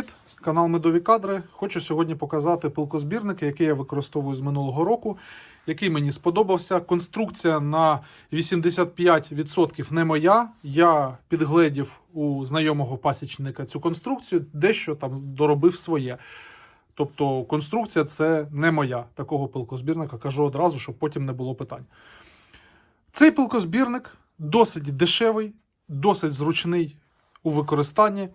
Привіт! Канал Медові кадри. Хочу сьогодні показати пилкозбірники, який я використовую з минулого року, який мені сподобався. Конструкція на 85% не моя. Я підгледів у знайомого пасічника цю конструкцію, дещо там доробив своє. Тобто конструкція це не моя такого пилкозбірника. Кажу одразу, щоб потім не було питань. Цей пилкозбірник досить дешевий, досить зручний у використанні.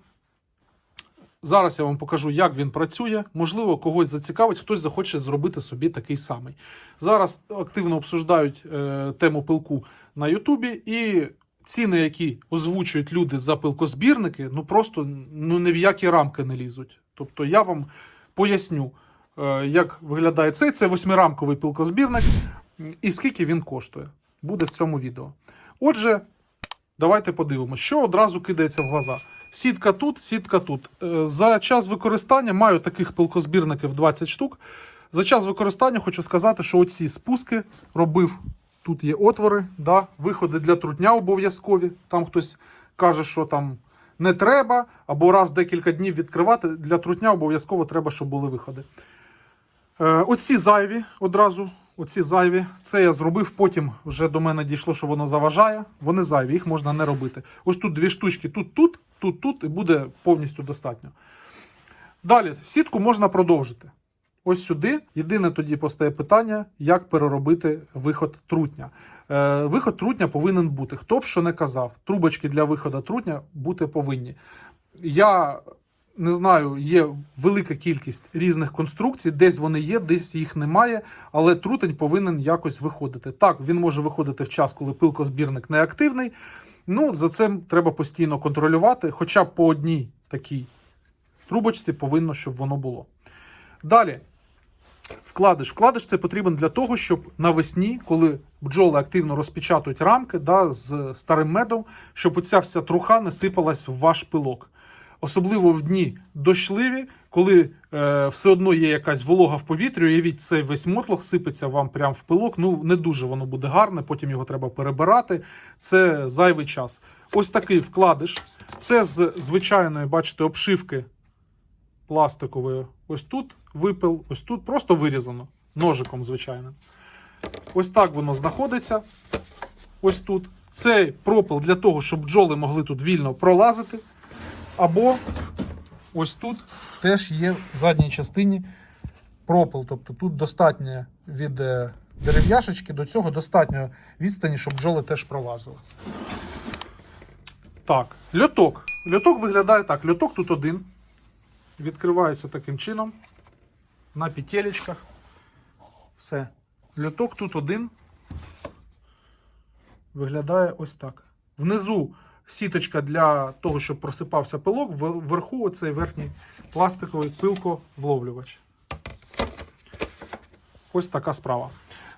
Зараз я вам покажу, як він працює. Можливо, когось зацікавить, хтось захоче зробити собі такий самий. Зараз активно обсуждають е, тему пилку на Ютубі, і ціни, які озвучують люди за пилкозбірники, ну просто ну, ні в які рамки не лізуть. Тобто я вам поясню, е, як виглядає цей. Це восьмирамковий пилкозбірник, і скільки він коштує. Буде в цьому відео. Отже, давайте подивимося, що одразу кидається в глаза. Сітка тут, сітка тут. Е, За час використання маю таких пилкозбірників 20 штук. За час використання хочу сказати, що оці спуски робив. Тут є отвори, да, виходи для трутня обов'язкові. Там хтось каже, що там не треба, або раз декілька днів відкривати. Для трутня обов'язково треба, щоб були виходи. Е, оці зайві одразу. Оці зайві. Це я зробив. Потім вже до мене дійшло, що воно заважає. Вони зайві, їх можна не робити. Ось тут дві штучки, тут, тут, тут, тут, і буде повністю достатньо. Далі, сітку можна продовжити. Ось сюди. Єдине тоді постає питання, як переробити виход трутня. Е, виход трутня повинен бути. Хто б що не казав, трубочки для виходу трутня бути повинні. Я не знаю, є велика кількість різних конструкцій, десь вони є, десь їх немає, але трутень повинен якось виходити. Так, він може виходити в час, коли пилкозбірник не активний. Ну, за цим треба постійно контролювати, хоча б по одній такій трубочці повинно, щоб воно було. Далі. Вкладиш. Вкладиш це потрібен для того, щоб навесні, коли бджоли активно розпечатують рамки да, з старим медом, щоб оця вся труха не сипалась в ваш пилок. Особливо в дні дощливі, коли е, все одно є якась волога в повітрі, уявіть, цей весь мотлох сипеться вам прямо в пилок. Ну, не дуже воно буде гарне, потім його треба перебирати. Це зайвий час. Ось такий вкладиш. Це з звичайної, бачите, обшивки пластикової. Ось тут випил, ось тут просто вирізано. Ножиком, звичайно. Ось так воно знаходиться. Ось тут. Цей пропил для того, щоб бджоли могли тут вільно пролазити. Або ось тут теж є в задній частині пропил. Тобто тут достатньо від е, дерев'яшечки до цього достатньо відстані, щоб бджоли теж пролазили. Так, льоток. Льоток виглядає так. Льоток тут один. Відкривається таким чином. На петелечках. Все. Льоток тут один. Виглядає ось так. Внизу сіточка для того, щоб просипався пилок, вверху оцей верхній пластиковий пилковловлювач. Ось така справа.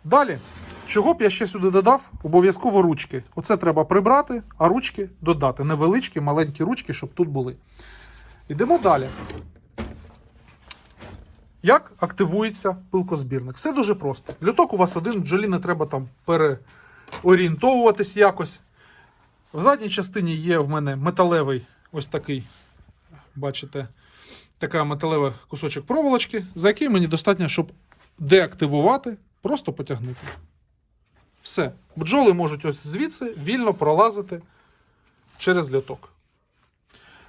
Далі, чого б я ще сюди додав? Обов'язково ручки. Оце треба прибрати, а ручки додати. Невеличкі, маленькі ручки, щоб тут були. Йдемо далі. Як активується пилкозбірник? Все дуже просто. Люток у вас один, бджолі не треба там переорієнтовуватись якось. В задній частині є в мене металевий ось такий, бачите, така металевий кусочок проволочки, за який мені достатньо, щоб деактивувати, просто потягнути. Все. Бджоли можуть ось звідси вільно пролазити через льоток.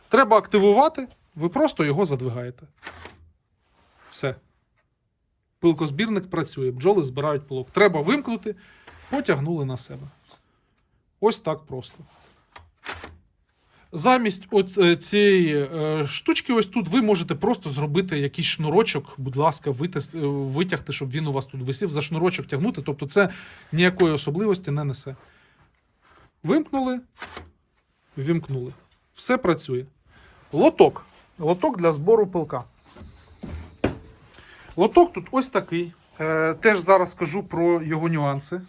Треба активувати, ви просто його задвигаєте. Все. Пилкозбірник працює, бджоли збирають пилок. Треба вимкнути, потягнули на себе. Ось так просто. Замість от е, цієї е, штучки, ось тут ви можете просто зробити якийсь шнурочок, будь ласка, е, витягти, щоб він у вас тут висів, за шнурочок тягнути. Тобто це ніякої особливості не несе. Вимкнули, вімкнули. Все працює. Лоток. Лоток для збору пилка. Лоток тут ось такий. Теж зараз скажу про його нюанси.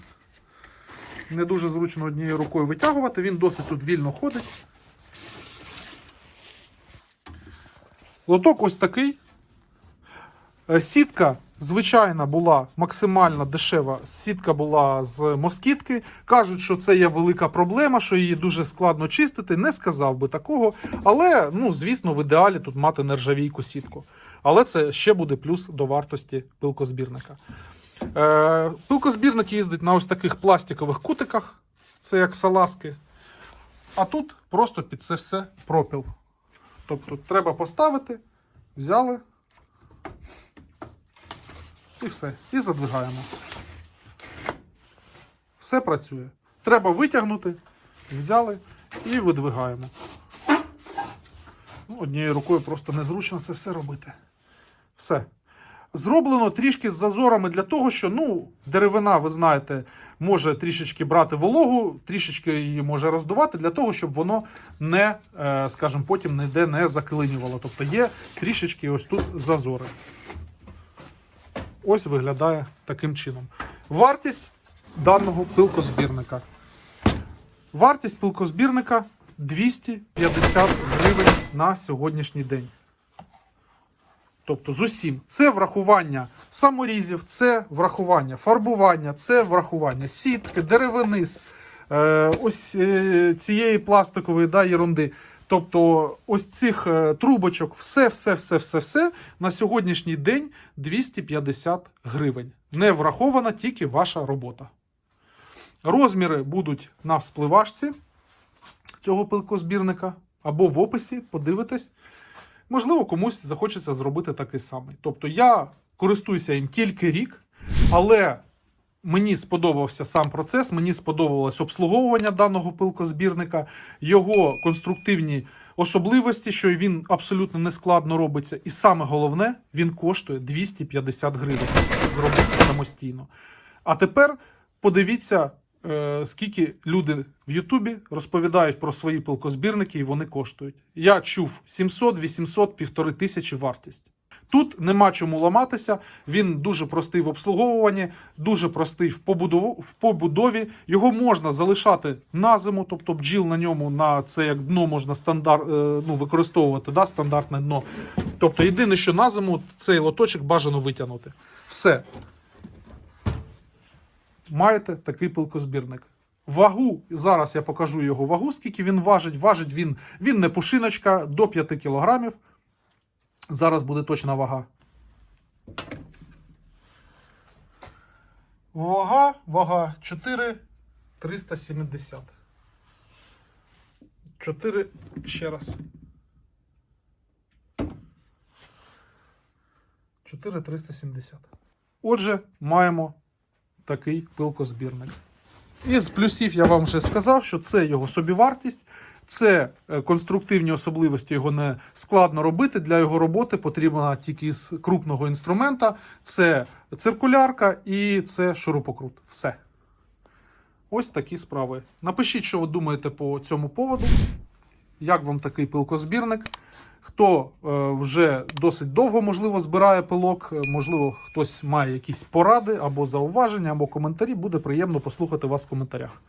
Не дуже зручно однією рукою витягувати, він досить тут вільно ходить. Лоток ось такий. Е, Сітка Звичайна була максимально дешева сітка була з москітки. Кажуть, що це є велика проблема, що її дуже складно чистити. Не сказав би такого. Але, ну, звісно, в ідеалі тут мати нержавійку сітку. Але це ще буде плюс до вартості пилкозбірника. Е, пилкозбірник їздить на ось таких пластикових кутиках, це як салазки. А тут просто під це все пропіл. Тобто треба поставити, взяли і все. І задвигаємо. Все працює. Треба витягнути, взяли і видвигаємо. Ну, однією рукою просто незручно це все робити. Все. Зроблено трішки з зазорами для того, що ну, деревина, ви знаєте, може трішечки брати вологу, трішечки її може роздувати, для того, щоб воно не, е, скажімо, потім ніде не заклинювало. Тобто є трішечки ось тут зазори. Ось виглядає таким чином. Вартість даного пилкозбірника. Вартість пилкозбірника 250 гривень на сьогоднішній день. Тобто з усім. Це врахування саморізів, це врахування фарбування, це врахування сітки, деревини, с- е, ось е, цієї пластикової да, єрунди. Тобто ось цих е, трубочок, все, все, все, все, все на сьогоднішній день 250 гривень. Не врахована тільки ваша робота. Розміри будуть на вспливашці цього пилкозбірника або в описі, подивитесь. Можливо, комусь захочеться зробити такий самий. Тобто я користуюся їм тільки рік, але мені сподобався сам процес, мені сподобалось обслуговування даного пилкозбірника, його конструктивні особливості, що він абсолютно нескладно робиться. І саме головне, він коштує 250 гривень зробити самостійно. А тепер подивіться, скільки люди в Ютубі розповідають про свої пилкозбірники, і вони коштують. Я чув 700, 800, півтори тисячі вартість. Тут нема чому ламатися. Він дуже простий в обслуговуванні, дуже простий в побудові. Його можна залишати на зиму, тобто бджіл на ньому на це як дно можна стандар, е, ну, використовувати, да, стандартне дно. Тобто, єдине, що на зиму цей лоточок бажано витягнути. Все. Маєте такий пилкозбірник. Вагу, зараз я покажу його вагу, скільки він важить. Важить він, він не пушиночка до 5 кілограмів. Зараз буде точна вага. Вага, вага 4,370. 4, ще раз. 4,370. Отже, маємо такий пилкозбірник. Із плюсів я вам вже сказав, що це його собівартість, це е, конструктивні особливості, його не складно робити. Для його роботи потрібна тільки з крупного інструмента. Це циркулярка і це шурупокрут. Все. Ось такі справи. Напишіть, що ви думаєте по цьому поводу. Як вам такий пилкозбірник? Хто е, вже досить довго, можливо, збирає пилок, е, можливо, хтось має якісь поради або зауваження, або коментарі, буде приємно послухати вас в коментарях.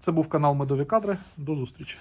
Це був канал Медові Кадри. До зустрічі.